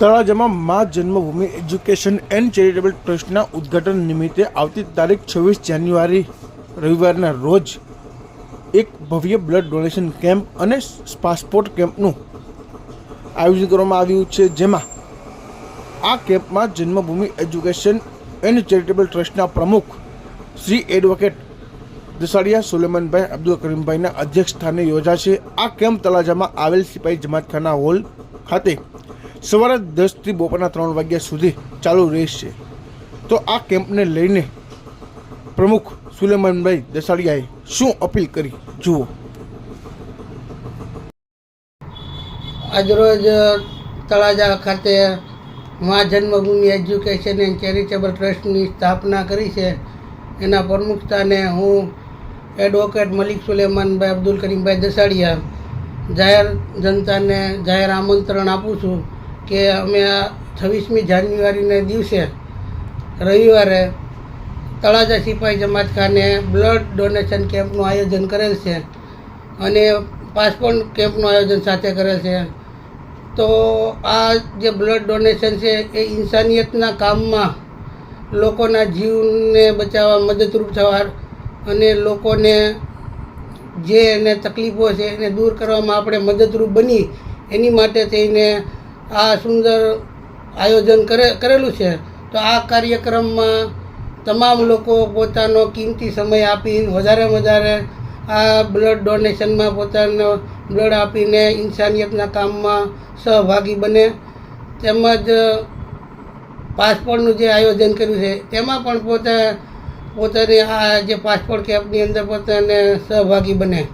તળાજામાં મા જન્મભૂમિ education and charitable ટ્રસ્ટના ઉદ્ઘાટન નિમિત્તે આવતી તારીખ છવ્વીસ જાન્યુઆરી રવિવારના રોજ એક ભવ્ય બ્લડ ડોનેશન કેમ્પ અને પાસપોર્ટ કેમ્પનું આયોજન કરવામાં આવ્યું છે, જેમાં આ કેમ્પમાં જન્મભૂમિ એજ્યુકેશન એન્ડ ચેરિટેબલ ટ્રસ્ટના પ્રમુખ શ્રી એડવોકેટ દસાડિયા સુલેમાનભાઈ, અબ્દુલ કરીમભાઈના અધ્યક્ષ સ્થાને યોજાશે. આ કેમ્પ તળાજામાં આવેલ સિપાહી જમાતખાના હોલ ખાતે સવારે દસથી બપોરના ત્રણ વાગ્યા સુધી ચાલુ રહેશે. તો આ કેમ્પને લઈને પ્રમુખ સુલેમાનભાઈ દસાડિયાએ શું અપીલ કરી? જુઓ. આજરોજ તળાજા ખાતે મા જન્મભૂમિ એજ્યુકેશન એન્ડ ચેરિટેબલ ટ્રસ્ટની સ્થાપના કરી છે. એના પ્રમુખ સ્થાને હું એડવોકેટ મલિક સુલેમાનભાઈ અબ્દુલ કરીમભાઈ દસાડિયા જાહેર જનતાને જાહેર આમંત્રણ આપું છું. કે અમે આ છવ્વીસમી જાન્યુઆરીના દિવસે રવિવારે તળાજા સિપાહી જમાતખાને બ્લડ ડોનેશન કેમ્પનું આયોજન કરેલ છે અને પાસપોર્ટ કેમ્પનું આયોજન સાથે કરેલ છે. તો આ જે બ્લડ ડોનેશન છે એ ઇન્સાનિયતના કામમાં લોકોના જીવને બચાવવા મદદરૂપ થવા અને લોકોને જે એને તકલીફો છે એને દૂર કરવામાં આપણે મદદરૂપ બની એની માટે થઈને આ સુંદર આયોજન કરે કરેલું છે. તો આ કાર્યક્રમમાં તમામ લોકો પોતાનો કિંમતી સમય આપી વધારે વધારે આ બ્લડ ડોનેશનમાં પોતાનો બ્લડ આપીને ઇન્સાનિયતના કામમાં સહભાગી બને. તેમજ પાસપોર્ટનું જે આયોજન કર્યું છે, તેમાં પણ પોતે, પોતાની આ જે પાસપોર્ટ કેમ્પની અંદર પોતાને સહભાગી બને.